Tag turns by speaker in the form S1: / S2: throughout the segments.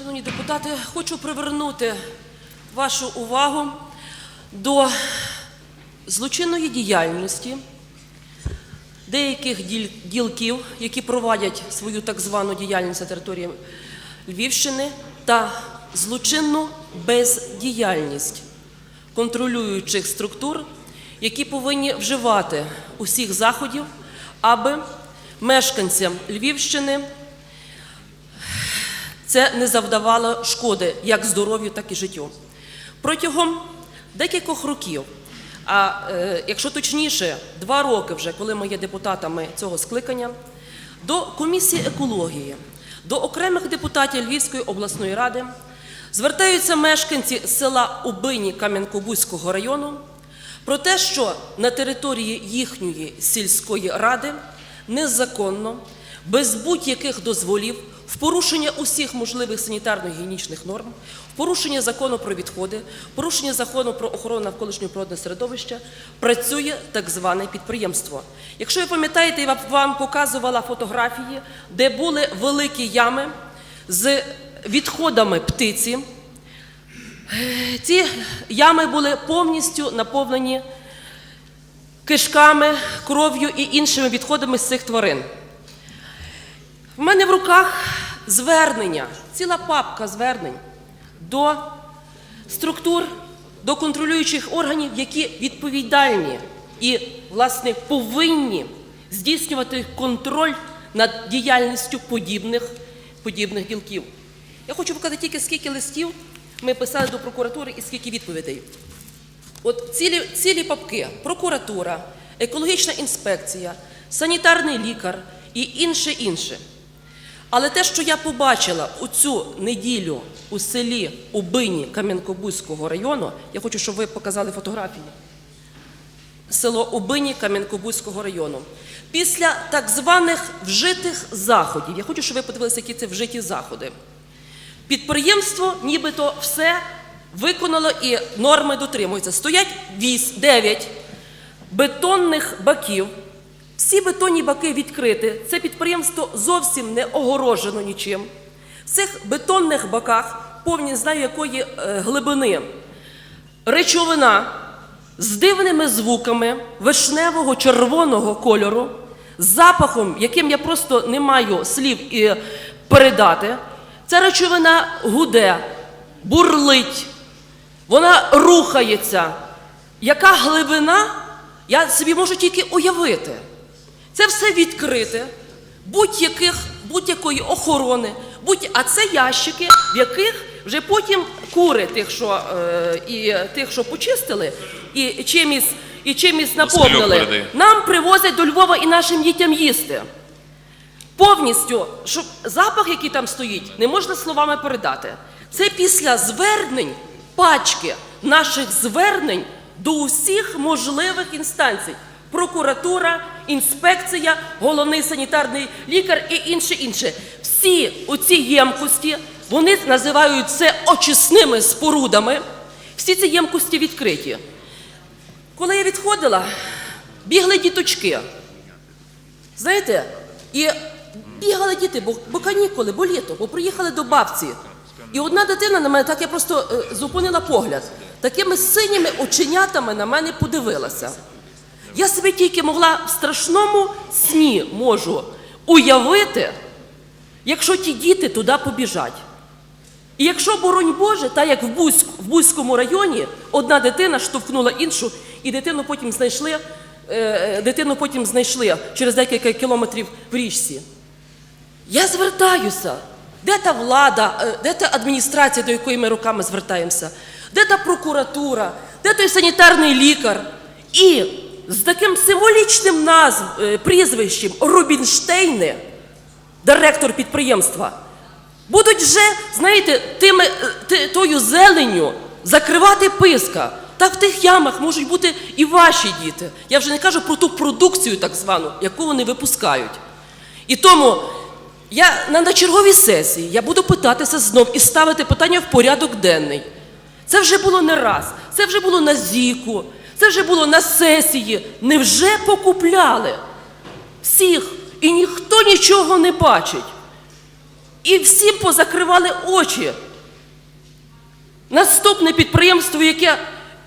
S1: Шановні депутати, хочу привернути вашу увагу до злочинної діяльності деяких ділків, які проводять свою так звану діяльність на території Львівщини, та злочинну бездіяльність контролюючих структур, які повинні вживати усіх заходів, аби мешканцям Львівщини це не завдавало шкоди як здоров'ю, так і життю. Протягом декількох років, а е, якщо точніше, два роки вже, коли ми є депутатами цього скликання, до комісії екології, до окремих депутатів Львівської обласної ради звертаються мешканці села Убині Кам'янко-Бузького району про те, що на території їхньої сільської ради незаконно, без будь-яких дозволів, в порушення усіх можливих санітарно-гігієнічних норм, в порушення закону про відходи, в порушення закону про охорону навколишнього природного середовища працює так зване підприємство. Якщо ви пам'ятаєте, я вам показувала фотографії, де були великі ями з відходами птиці. Ці ями були повністю наповнені кишками, кров'ю і іншими відходами з цих тварин. В мене в руках звернення, ціла папка звернень до структур, до контролюючих органів, які відповідальні і, власне, повинні здійснювати контроль над діяльністю подібних, подібних ділків. Я хочу показати тільки скільки листів ми писали до прокуратури і скільки відповідей. От цілі, цілі папки прокуратура, екологічна інспекція, санітарний лікар і інше інше. Але те, що я побачила у цю неділю у селі Убині Кам'янко-Бузького району, я хочу, щоб ви показали фотографії. Село Убині Кам'янко-Бузького району. Після так званих вжитих заходів, я хочу, щоб ви подивилися, які це вжиті заходи. Підприємство нібито все виконало і норми дотримуються. Стоять 9 бетонних баків. Всі бетонні баки відкриті. Це підприємство зовсім не огорожено нічим. В цих бетонних баках, повні знаю якої е, глибини, речовина з дивними звуками вишневого червоного кольору, запахом, яким я просто не маю слів і передати. Ця речовина гуде, бурлить, вона рухається. Яка глибина, я собі можу тільки уявити. Це все відкрите, будь-яких, будь-якої охорони, будь... а це ящики, в яких вже потім кури тих, що, е, і тих, що почистили, і чимось, і чимось наповнили, нам привозять до Львова і нашим дітям їсти. Повністю, щоб запах, який там стоїть, не можна словами передати. Це після звернень, пачки наших звернень до усіх можливих інстанцій: прокуратура, інспекція, головний санітарний лікар і інше інше. Всі оці ємкості вони називають це очисними спорудами. Всі ці ємкості відкриті. Коли я відходила, бігли діточки. Знаєте, і бігали діти, бо, бо канікули, бо літо, бо приїхали до бабці. І одна дитина на мене, так я просто е, зупинила погляд, такими синіми оченятами на мене подивилася. Я собі тільки могла в страшному сні можу уявити, якщо ті діти туди побіжать. І якщо, боронь Боже, так як в, Бузьк, в Бузькому районі одна дитина штовхнула іншу, і дитину потім знайшли, е, дитину потім знайшли через декілька кілометрів в річці. Я звертаюся. Де та влада, е, де та адміністрація, до якої ми руками звертаємося? Де та прокуратура, де той санітарний лікар? І з таким символічним назв, е, прізвищем Рубінштейни, директор підприємства, будуть вже, знаєте, тими, е, тою зеленню закривати писка. Так в тих ямах можуть бути і ваші діти. Я вже не кажу про ту продукцію, так звану, яку вони випускають. І тому я на, на черговій сесії я буду питатися знов і ставити питання в порядок денний. Це вже було не раз, це вже було на зіку, це вже було на сесії. Невже покупляли всіх і ніхто нічого не бачить? І всім позакривали очі. Наступне підприємство, яке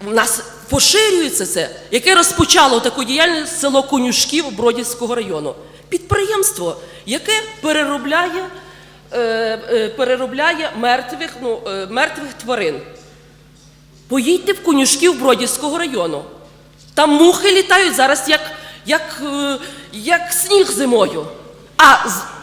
S1: в нас поширюється це, яке розпочало таку діяльність село Конюшків Бродівського району. Підприємство, яке переробляє, е, е, переробляє мертвих, ну, е, мертвих тварин. Поїдьте в Конюшків Бродівського району. Там мухи літають зараз як, як, е, як сніг зимою. А,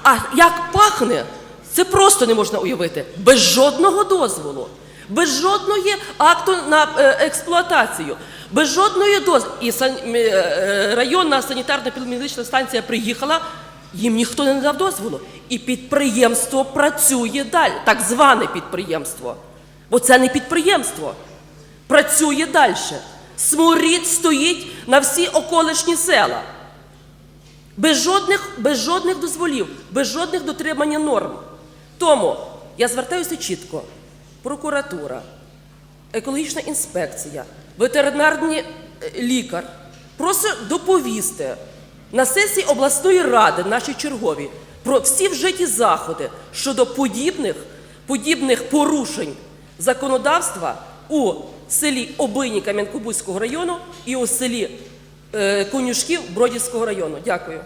S1: а як пахне, це просто не можна уявити. Без жодного дозволу, без жодної акту на е, експлуатацію, без жодної дозволу. І сан, е, районна санітарно-педагогічна станція приїхала, їм ніхто не дав дозволу. І підприємство працює далі, так зване підприємство. Бо це не підприємство працює далі. Сморід стоїть на всі околишні села. Без жодних, без жодних дозволів, без жодних дотримання норм. Тому я звертаюся чітко: прокуратура, екологічна інспекція, ветеринарний е, лікар. Просить доповісти на сесії обласної ради, нашій чергові, про всі вжиті заходи щодо подібних, подібних порушень законодавства у селі Обині Кам'янкобузького району і у селі е, Конюшків Бродівського району. Дякую.